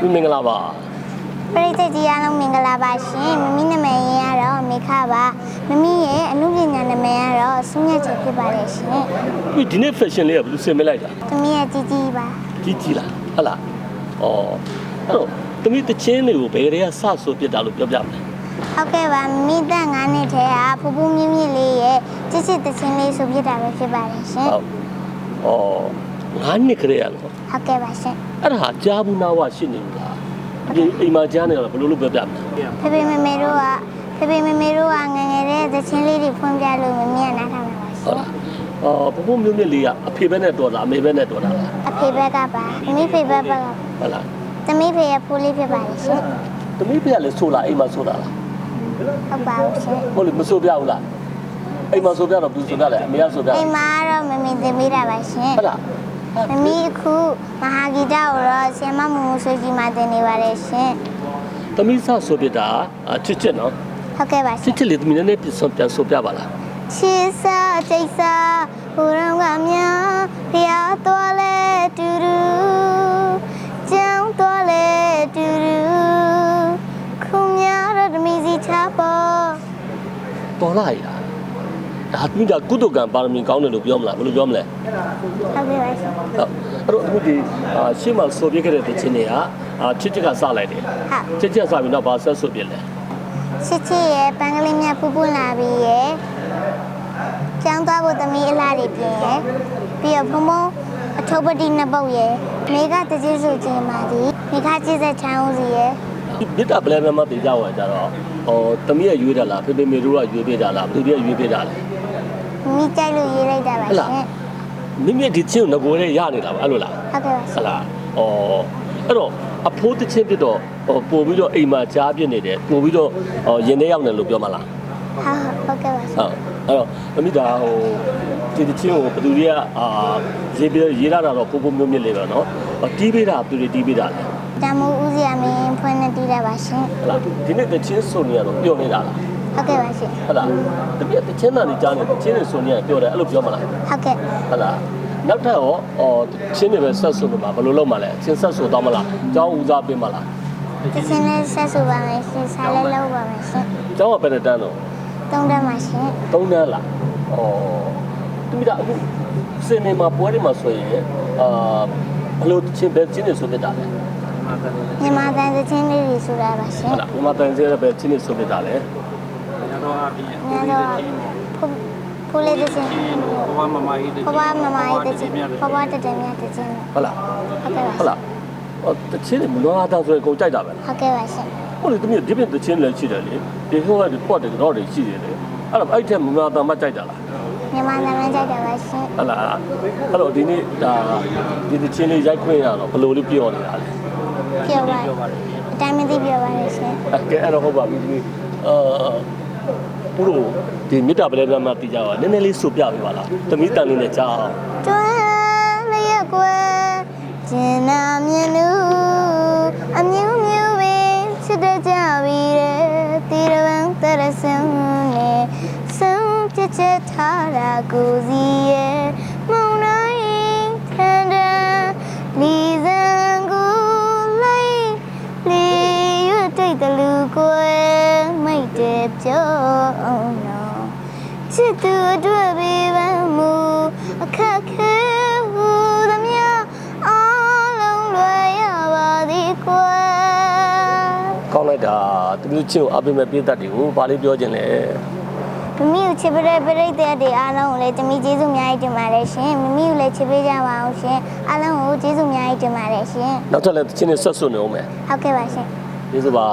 သူမင်္ဂလာပါပရိသတ်ကြီးအားလုံးမင်္ဂလာပါရှင်မမီနာမည်ရင်းကတော့မေခပါမမီရဲ့အမှုပညာနာမည်ကတော့ဆုမြတ်ချေဖြစ်ပါတယ်ရှင်သူဒီနေ့ fashion လေးကဘယ်လိုဆင်မလိုက်တာသမီးရဲ့ကြီးကြီးပါကြီးကြီးလားဟုတ်လားဩအဲ့တော့သမီးတချင်းတွေကိုဘယ်ကလေးကစဆိုပြစ်တာလို့ပြောပြမလဲဟုတ်ကဲ့ပါမမီတက်9နှစ်ထဲကဖူဖူမြင့်မြင့်လေးရဲ့ချစ်ချစ်တချင်းလေးဆိုပြစ်တာပဲဖြစ်ပါတယ်ရှင်ဟုတ်ဩ ငါးနှစ်ခရေရလို့ဟုတ်ကဲ့ပါရှင်အဲ့ဒါဟာကြားဘူးနာဝရှိနေဘူးလားဒီအိမ်မှာကြားနေတော့ဘယ်လိုလုပ်ပြောပြမလဲဖေဖေမေမေတို့ကဖေဖေမေမေတို့ကငယ်ငယ်တဲ့တချင်းလေးတွေဖွင့်ပြလို့မမီကနားထောင်ပါပါရှဟုတ်င်လားအော်ဘဘမျိုးမြင့်လေးကအဖေဘက်နဲ့တော်တာအမေဘက်နဲ့တော်တာလားအဖေဘက်ကပါသမီးဖေဘက်ကပါဟုတ်လားသမီးဖေရဲ့ဖိုးလေးဖြစ်ပါတယ်ရှင်တမီးဖေကလည်းဆိုလာအိမ်မှာဆိုတာလားဟုတ်ပါဘူးရှင်ဟုတ်လေမဆိုပြဘူးလားအိမ်မှာဆိုပြတော့ဘူးဆိုပြတယ်အမေကဆိုပြအိမ်မှာကတော့မမီသမီးတာပါရှင်ဟုတ်လား မမီအခုမဟာဂီတကိုတော့ဆီယမမမဆွေးကြီးမှတင်နေပါတယ်ရှင်တမီးစဆိုပြတာအချစ်ချစ်နော်ဟုတ်ကဲ့ပါရှချစ်င်ချစ်လေးတမီးနည်းနည်းပြန်ဆိုပြန်ဆိုပြပါလားချစ်စာချိတ်စာဟိုရောကများဖျားတော်လဲတူတူကြောင်းတော်လဲတူတူခုများတော့ဓမီစီချပေါ်တော်လာရ ဒါတမီးကကုသကံပါရမီကောင်းတယ်လို့ပြောမလားဘယ်လိုပြောမလဲဟုတ်ကဲ့ပါရှင်ဟုတ်အဲ့တော့အခုဒီအာရှေ့မှာဆိုပြခဲ့တဲ့တခြင်းတွေကအာချစ်ချစ်ကစလိုက်တယ်ဟုတ်ချစ်ချစ်ကစပြီးတော့ဘာဆက်ဆိုပြလဲချစ်ချစ်ရဲ့ပန်းကလေးမြတ်ပူပူလာပြီးရဲ့ကျောင်းသွားဖို့သမီးအလားတွေပြင်ရဲ့ပြီးတော့ဖုံဖုံအထုပ်ပတိနှစ်ပုတ်ရဲ့မိကတကြီးစုချင်းပါဒီမိခချစ်ဆက်ချမ်းဦးစီရဲ့ဒီမြစ်တာပလဲပလဲမတေကြဝင်ကြတော့ ဟောတမီးကရွေးတာလားဖေဖေမေတို့ကရွေးပေးတာလားဘယ်သူတွေကရွေးပေးတာလဲ မိကြိုက်လို့ရေးလိုက်တာပါ ဟုတ်လား ရှင် မိမိဒီချင်းကိုငကိုရဲရနေတာပါအဲ့လိုလား ဟုတ်ကဲ့ပါရှင် ဟုတ်လားဩအဲ့တော့အဖိုးတချင်းပြတော့ဟောပို့ပြီးတော့အိမ်မှာကြားပြစ်နေတယ်ပို့ပြီးတော့ဟောရင်ထဲရောက်နေလို့ပြောမလား ဟုတ်ဟုတ်ကဲ့ပါရှင် ဟုတ်အဲ့တော့အမိဒါဟိုဒီတချင်းကိုဘယ်သူတွေကအာရေးပြီးရေးလာတာတော့ပို့ပို့မျိုးမြစ်လေးပဲเนาะတီးပေးတာဘယ်သူတွေတီးပေးတာလဲ တမူဦးစီအမင်း ဖွင့်နေတည်တာပါရှင်ဟုတ်လားဒီနေ့တချင်းဆိုနေရတော့ပြောနေတာလားဟုတ်ကဲ့ပါရှင်ဟုတ်လားတပြည့်တချင်းသားနေကြားနေတချင်းနေဆိုနေရပြောတယ်အဲ့လိုပြောမလားဟုတ်ကဲ့ဟုတ်လားနောက်ထပ်ရောအော်ချင်းတွေပဲဆက်ဆိုလို့မှာဘယ်လိုလုပ်မှာလဲချင်းဆက်ဆိုတော့မလားကျောင်းဦးစားပေးမှာလားတချင်းလေးဆက်စုပါမယ်ရှင်စားလေးလုပ်ပါမယ်ရှင်ကျောင်းကဘယ်နဲ့တန်းတော့သုံးတက်ပါရှင်သုံးတန်းလားဩသူမိတာအခုစင်နေမှာပွဲတွေမှာဆိုရင်အာဘယ်လိုချင်းပဲချင်းတွေဆိုပြတာလဲ မြန်မာတန်တချင်းလေးတွေဆိုတာပါရှင်ဟုတ်လားဘုမတန်စဲပဲချင်းတွေဆိုပြတာလဲညတော့ဖူဖူလေးတချင်းဘဝမမကြီးတဘဝမမကြီးတချင်းဘဝတတမြတ်တချင်းဟုတ်လားဟုတ်ကဲ့ပါဟုတ်လားဟောတချင်းတွေမလွားတာဆိုရင်ကိုကြိုက်တာပဲလားဟုတ်ကဲ့ပါရှင်ဟုတ်လေတမီးဒီပြင်တချင်းလည်းရှိတယ်လေဒီဟိုကဒီပေါ့တယ်တော့တွေရှိတယ်လေအဲ့တော့အဲ့ထက်မလွားတာမှကြိုက်တာလားမြန်မာတန်တကြိုက်တယ်ပါရှင်ဟုတ်လားအဲ့တော့ဒီနေ့ဒါဒီတချင်းလေးရိုက်ခွင့်ရတော့ဘယ်လိုလေးပြောနေတာလဲ ပြောပါအတိုင်းမသိပြောပါလေရှင်အဲ့ကဲအဲ့တော့ဟုတ်ပါပြီဒီအာဘုလိုဒီမေတ္တာပလဲပလဲမှာတည်ကြပါနည်းနည်းလေးဆိုပြပေးပါလားသမီးတန်လေးနဲ့ကြားအောင်ကျွမ်းလျက်ကွယ်ကျင်နာမြင်လူအမျိုးမျိုးပဲချစ်တဲ့ကြပြီတဲ့တီရဝံတရဆန်းနဲ့ဆုံးချစ်ချက်ထားတာကိုစီရဲ့ ချစ်သူအတွက်ပေးပန်းမူအခက်ခဲဟူသမျှအားလုံးလွယ်ရပါသည်ကွယ်ကောင်းလိုက်တာသမီးချင်းကိုအပိမဲ့ပြေးတတ်တယ်ကိုဘာလေးပြောခြင်းလဲမမီကိုချစ်ပေးတဲ့ပရိသတ်တွေအားလုံးကိုလည်းတမီကျေးဇူးအများကြီးတင်ပါတယ်ရှင်မမီကိုလည်းချစ်ပေးကြပါအောင်ရှင်အားလုံးကိုကျေးဇူးအများကြီးတင်ပါတယ်ရှင်နောက်ထပ်လည်းတချင်းလေးဆက်ဆွနေအောင်မယ်ဟုတ်ကဲ့ပါရှင်ကျေးဇူးပါ